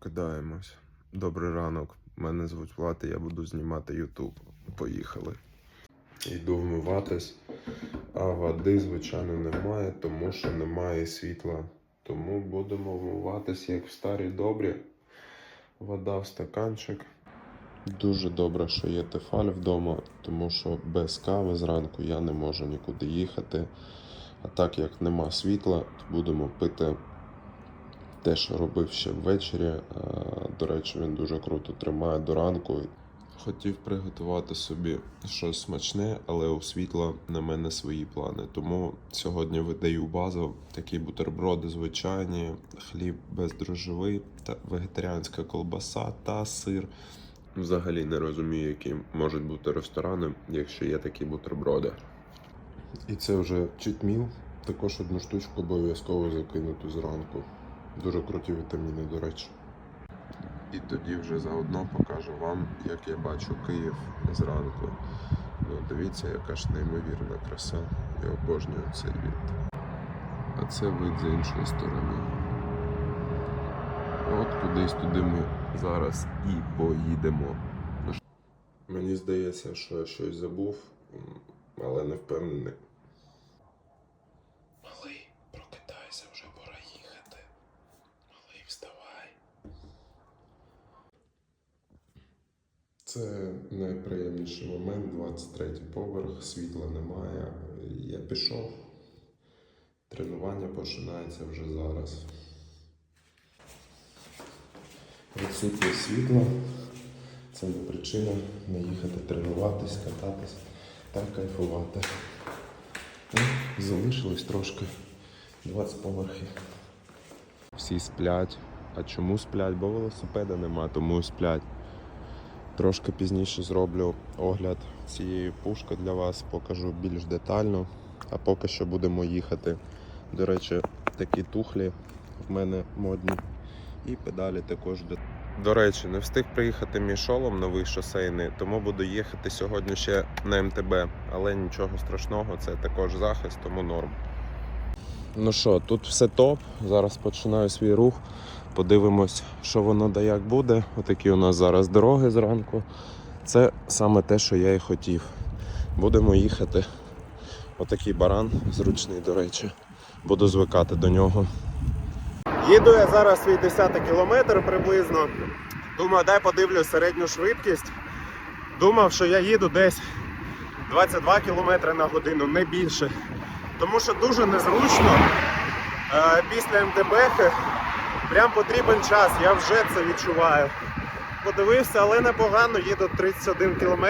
Прокидаємось. Добрий ранок. Мене звуть Влад, і я буду знімати Ютуб. Поїхали. Йду вмиватись, а води, звичайно, немає, тому що немає світла. Тому будемо вмиватись, як в старі добрі. Вода в стаканчик. Дуже добре, що є тефаль вдома, тому що без кави зранку я не можу нікуди їхати. А так як нема світла, то будемо пити те, що робив ще ввечері. Е, До речі, він дуже круто тримає до ранку. Хотів приготувати собі щось смачне, але у на мене свої плани. Тому сьогодні видаю базу такі бутерброди звичайні, хліб бездрожжевий та вегетаріанська колбаса та сир. Взагалі не розумію, які можуть бути ресторани, якщо є такі бутерброди. І це вже читміл. Також одну штучку обов'язково закинути зранку. Дуже круті вітаміни, до речі. І тоді вже заодно покажу вам, як я бачу Київ зранку. Ну, дивіться, яка ж неймовірна краса. Я обожнюю цей від. А це вид з іншої сторони. От кудись туди ми зараз і поїдемо. Мені здається, що я щось забув, але не впевнений. Це найприємніший момент, 23 поверх, світла немає. Я пішов. Тренування починається вже зараз. Відсутність світла це не причина не їхати тренуватись, кататись та кайфувати. Ну, залишилось трошки 20 поверхів. Всі сплять. А чому сплять? Бо велосипеда нема, тому сплять. Трошки пізніше зроблю огляд цієї пушки для вас, покажу більш детально. А поки що будемо їхати. До речі, такі тухлі в мене модні. І педалі також для. До речі, не встиг приїхати мій шолом новий шосейний, тому буду їхати сьогодні ще на МТБ. Але нічого страшного, це також захист, тому норм. Ну що, тут все топ. Зараз починаю свій рух. Подивимось, що воно да як буде. Отакі у нас зараз дороги зранку. Це саме те, що я і хотів. Будемо їхати. Отакий баран, зручний, до речі. Буду звикати до нього. Їду я зараз свій 10 кілометр приблизно. Думаю, дай подивлюсь середню швидкість. Думав, що я їду десь 22 км на годину, не більше. Тому що дуже незручно е, після МТБ прям потрібен час, я вже це відчуваю. Подивився, але непогано, їду 31 км.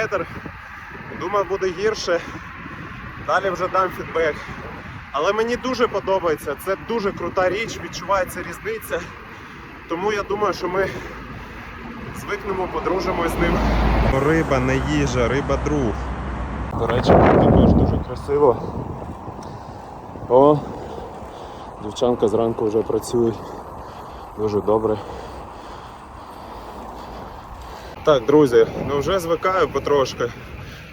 Думав, буде гірше. Далі вже дам фідбек. Але мені дуже подобається, це дуже крута річ, відчувається різниця. Тому я думаю, що ми звикнемо, подружимось з ним. Риба не їжа, риба друг. До речі, також дуже красиво. О, дівчанка зранку вже працює. Дуже добре. Так, друзі, ну вже звикаю потрошки,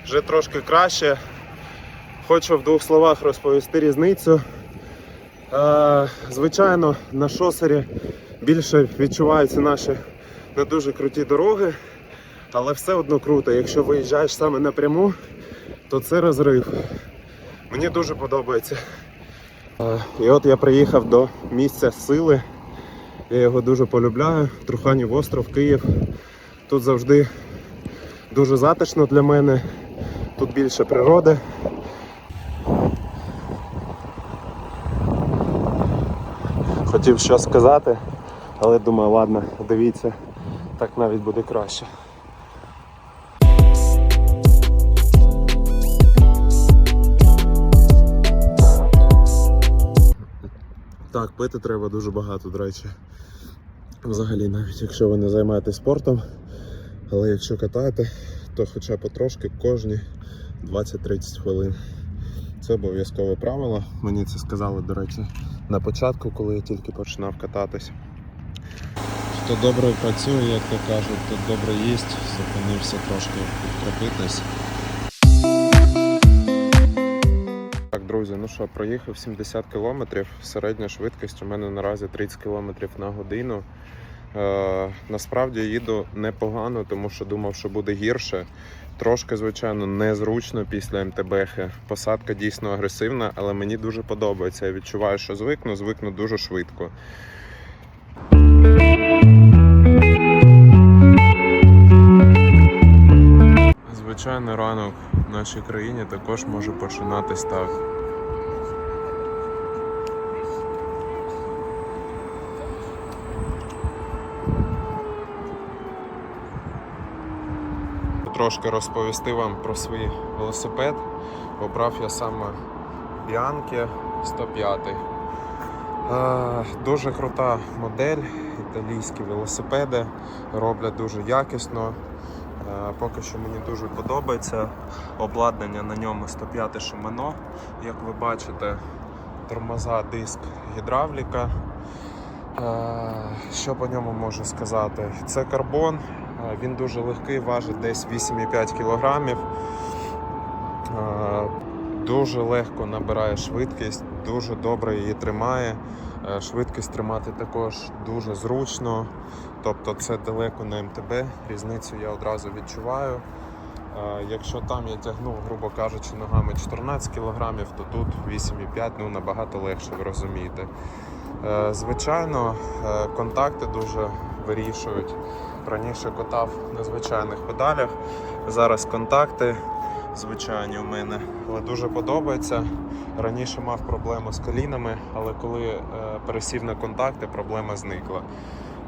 вже трошки краще. Хочу в двох словах розповісти різницю. Е, звичайно, на шосері більше відчуваються наші не дуже круті дороги, але все одно круто. Якщо виїжджаєш саме напряму, то це розрив. Мені дуже подобається. Е, і от я приїхав до місця сили. Я його дуже полюбляю. Труханів остров, Київ. Тут завжди дуже затишно для мене. Тут більше природи. Хотів щось сказати, але думаю, ладно, дивіться, так навіть буде краще. Пити треба дуже багато, до речі. Взагалі, навіть якщо ви не займаєтесь спортом, але якщо катаєте, то хоча потрошки кожні 20-30 хвилин. Це обов'язкове правило. Мені це сказали, до речі, на початку, коли я тільки починав кататись. Хто добре працює, як то кажуть, то добре їсть, зупинився трошки підкріпитись. Друзі, ну що, проїхав 70 кілометрів. Середня швидкість у мене наразі 30 кілометрів на годину. Е, насправді їду непогано, тому що думав, що буде гірше. Трошки, звичайно, незручно після МТБХ. Посадка дійсно агресивна, але мені дуже подобається. Я відчуваю, що звикну, звикну дуже швидко. Звичайно, ранок в нашій країні також може починатись так. Трошки розповісти вам про свій велосипед. Обрав я саме Bianchi 105. Е, Дуже крута модель, італійські велосипеди роблять дуже якісно. Е, Поки що мені дуже подобається. Обладнання на ньому 105 шумано. Як ви бачите, тормоза, диск, гідравліка. Е, Що по ньому можу сказати? Це карбон, він дуже легкий, важить десь 8,5 кг. Дуже легко набирає швидкість, дуже добре її тримає. Швидкість тримати також дуже зручно. Тобто це далеко на МТБ, різницю я одразу відчуваю. Якщо там я тягнув, грубо кажучи, ногами 14 кг, то тут 8,5 ну набагато легше, ви розумієте. Е, Звичайно, е, контакти дуже вирішують. Раніше катав на звичайних педалях, зараз контакти звичайні у мене, але дуже подобається. Раніше мав проблему з колінами, але коли е, пересів на контакти, проблема зникла.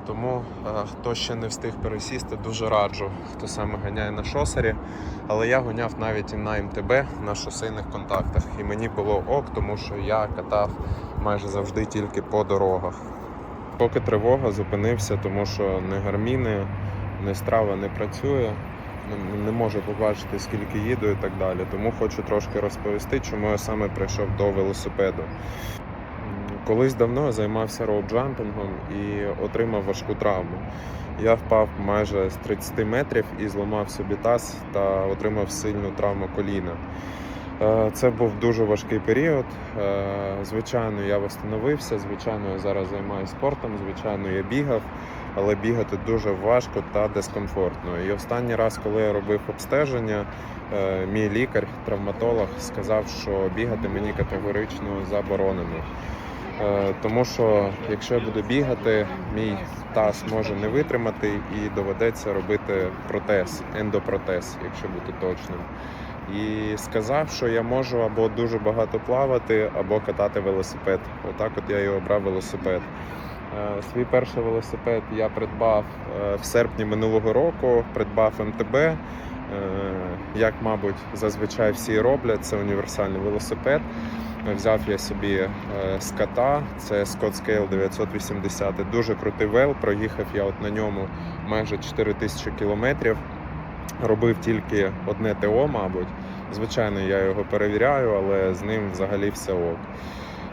Тому е, хто ще не встиг пересісти, дуже раджу, хто саме ганяє на шосері. Але я гоняв навіть і на МТБ на шосейних контактах. І мені було ок, тому що я катав майже завжди тільки по дорогах. Поки тривога зупинився, тому що не гарміни, не страва не працює. не- Не можу побачити, скільки їду і так далі. Тому хочу трошки розповісти, чому я саме прийшов до велосипеду. Колись давно я займався роуджампінгом і отримав важку травму. Я впав майже з 30 метрів і зламав собі таз та отримав сильну травму коліна. Е, Це був дуже важкий період. Е, Звичайно, я встановився, звичайно, я зараз займаюся спортом, звичайно, я бігав, але бігати дуже важко та дискомфортно. І останній раз, коли я робив обстеження, е, мій лікар, травматолог, сказав, що бігати мені категорично заборонено. Тому що якщо я буду бігати, мій таз може не витримати і доведеться робити протез, ендопротез, якщо бути точним. І сказав, що я можу або дуже багато плавати, або катати велосипед. Отак от я і обрав велосипед. Е, Свій перший велосипед я придбав е, в серпні минулого року, придбав МТБ. Е, Як, мабуть, зазвичай всі роблять, це універсальний велосипед. Взяв я собі ската, це Scott Scale 980. Дуже крутий вел. Проїхав я от на ньому майже 4000 кілометрів. Робив тільки одне ТО, мабуть. Звичайно, я його перевіряю, але з ним взагалі все ок.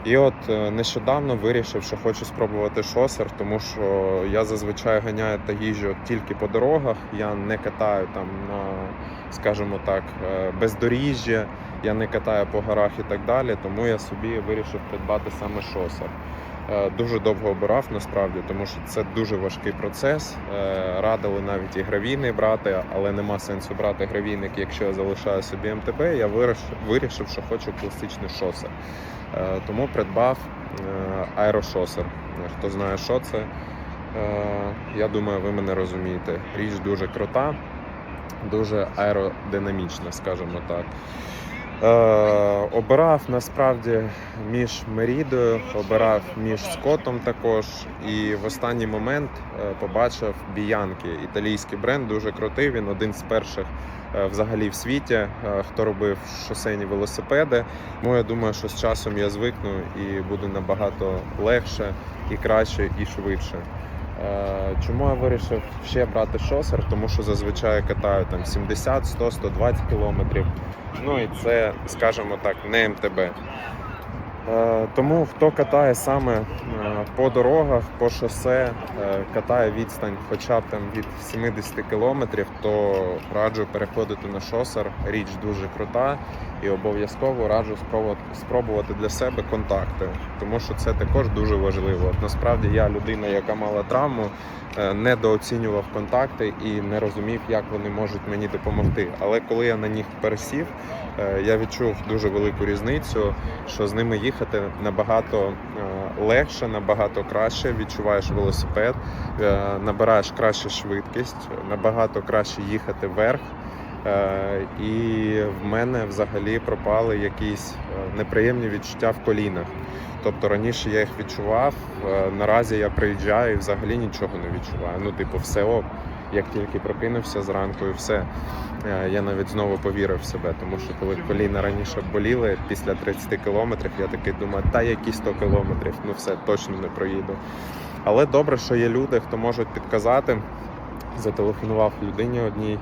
І от е, нещодавно вирішив, що хочу спробувати шосер, тому що я зазвичай ганяю та їжджу тільки по дорогах. Я не катаю там на, скажімо так, е, бездоріжжя, я не катаю по горах і так далі. Тому я собі вирішив придбати саме шосер. Е, Дуже довго обирав насправді, тому що це дуже важкий процес. Е, Радили навіть і гравійний брати, але нема сенсу брати гравійник, якщо я залишаю собі МТБ. Я вирішив, що хочу класичний шосер. Е, Тому придбав аерошосер. Хто знає, що це, я думаю, ви мене розумієте. Річ дуже крута, дуже аеродинамічна, скажімо так. Е, обирав насправді між Мерідою, обирав між Скотом також. І в останній момент е, побачив Біянки. Італійський бренд дуже крутий. Він один з перших е, взагалі в світі, е, хто робив шосейні велосипеди. Тому я думаю, що з часом я звикну і буде набагато легше і краще, і швидше. Чому я вирішив ще брати шосер? Тому що зазвичай катаю там 70, 100, 120 кілометрів. Ну і це, скажімо так, не МТБ. Е, Тому хто катає саме е, по дорогах, по шосе, е, катає відстань хоча б там від 70 кілометрів, то раджу переходити на шосер. Річ дуже крута і обов'язково раджу спробувати, для себе контакти, тому що це також дуже важливо. Насправді я людина, яка мала травму, недооцінював контакти і не розумів, як вони можуть мені допомогти. Але коли я на них пересів, я відчув дуже велику різницю, що з ними їхати набагато е, легше, набагато краще. Відчуваєш велосипед, е, набираєш кращу швидкість, набагато краще їхати вверх. Е, І в мене взагалі пропали якісь неприємні відчуття в колінах. Тобто раніше я їх відчував, наразі я приїжджаю і взагалі нічого не відчуваю. Ну, типу, все ок. Як тільки прокинувся зранку і все, Е, я навіть знову повірив в себе, тому що коли коліна раніше боліли після 30 кілометрів, я такий думаю, та які 100 кілометрів, ну все, точно не проїду. Але добре, що є люди, хто можуть підказати. Зателефонував людині одній.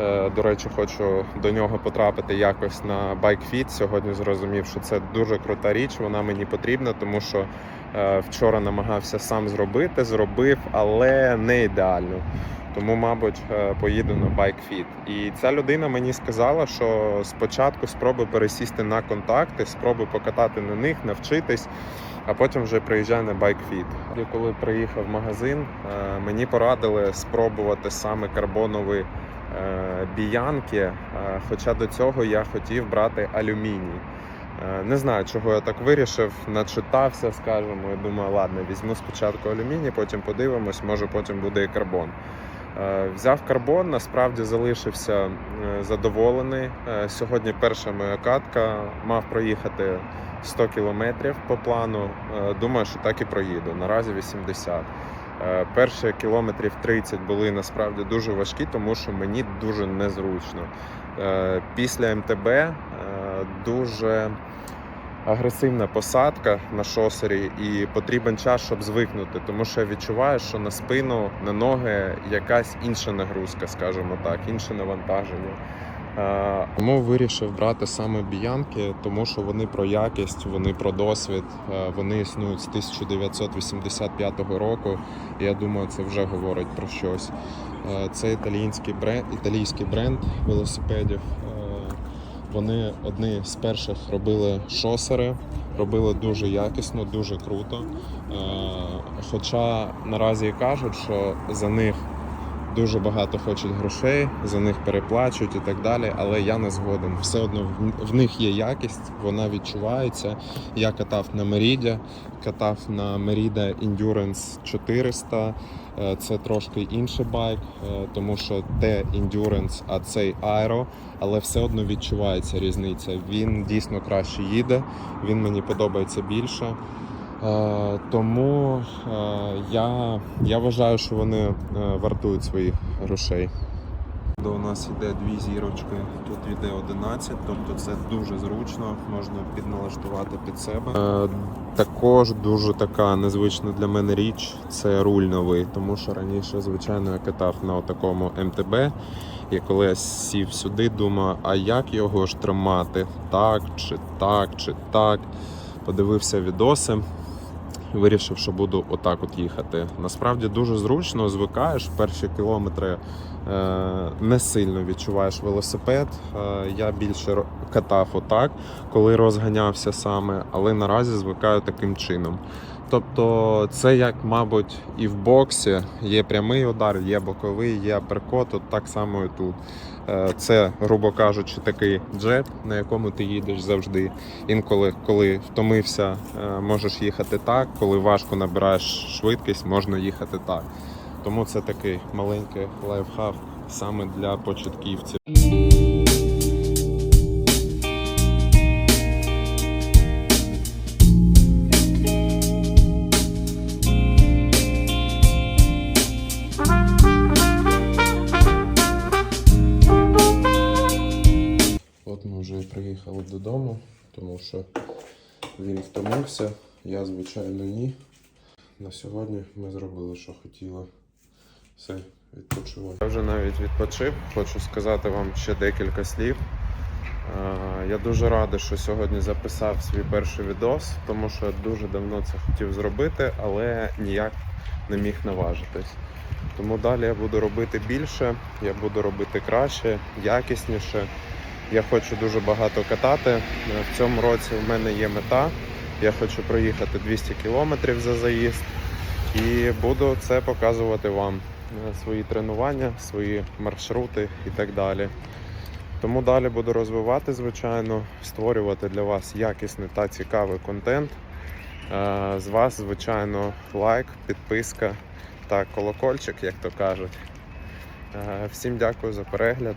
Е, До речі, хочу до нього потрапити якось на BikeFit. Сьогодні зрозумів, що це дуже крута річ. Вона мені потрібна, тому що е, вчора намагався сам зробити, зробив, але не ідеально. Тому, мабуть, е, поїду на BikeFit. І ця людина мені сказала, що спочатку спробуй пересісти на контакти, спробуй покатати на них, навчитись, а потім вже приїжджай на BikeFit. І коли приїхав в магазин, е, мені порадили спробувати саме карбонові е, біянки. Хоча до цього я хотів брати алюміній. Не знаю, чого я так вирішив, начитався, скажімо, і думаю, ладно, візьму спочатку алюміній, потім подивимось, може потім буде і карбон. Е, Взяв карбон, насправді залишився е, задоволений. Е, Сьогодні перша моя катка мав проїхати 100 кілометрів по плану. Думаю, що так і проїду. Наразі 80. Е, Перші кілометрів 30 були насправді дуже важкі, тому що мені дуже незручно. Після МТБ дуже агресивна посадка на шосері, і потрібен час, щоб звикнути, тому що я відчуваю, що на спину, на ноги якась інша нагрузка, скажімо так, інше навантаження. Тому вирішив брати саме біянки, тому що вони про якість, вони про досвід, вони існують з 1985 року. І я думаю, це вже говорить про щось. Це італійський бренд, італійський бренд велосипедів. Вони одні з перших робили шосери, робили дуже якісно, дуже круто. Е, Хоча наразі кажуть, що за них дуже багато хочуть грошей, за них переплачують і так далі. Але я не згоден. Все одно в- них є якість, вона відчувається. Я катав на Merida, катав на Merida Endurance 400. Е, Це трошки інший байк, е, тому що те Endurance, а цей Aero, але все одно відчувається різниця. Він дійсно краще їде, він мені подобається більше. Е, Тому е, я, я вважаю, що вони е, вартують своїх грошей. У нас йде дві зірочки, тут йде 11, тобто це дуже зручно, можна підналаштувати під себе. Також дуже така незвична для мене річ це руль новий, тому що раніше, звичайно, я катав на такому МТБ. І коли я сів сюди, думаю, а як його ж тримати? Так, чи так, чи так. Подивився відоси. Вирішив, що буду отак от їхати. Насправді дуже зручно, звикаєш перші кілометри е, не сильно відчуваєш велосипед. Е, я більше катав отак, коли розганявся саме, але наразі звикаю таким чином. Тобто, це як, мабуть, і в боксі є прямий удар, є боковий, є аперкот, от так само і тут. Е, Це, грубо кажучи, такий джет, на якому ти їдеш завжди. Інколи, коли втомився, е, можеш їхати так, коли важко набираєш швидкість, можна їхати так. Тому це такий маленький лайфхак саме для початківців. Вже додому, тому що він втомився. Я, звичайно, ні. На сьогодні ми зробили, що хотіли. Все, відпочиваю. Я вже навіть відпочив. Хочу сказати вам ще декілька слів. Е, Я дуже радий, що сьогодні записав свій перший відос, тому що я дуже давно це хотів зробити, але ніяк не міг наважитись. Тому далі я буду робити більше, я буду робити краще, якісніше. Я хочу дуже багато катати. Е, В цьому році в мене є мета. Я хочу проїхати 200 кілометрів за заїзд і буду це показувати вам. Е, Свої тренування, свої маршрути і так далі. Тому далі буду розвивати, звичайно, створювати для вас якісний та цікавий контент. Е, З вас, звичайно, лайк, підписка та колокольчик, як то кажуть. Всім дякую за перегляд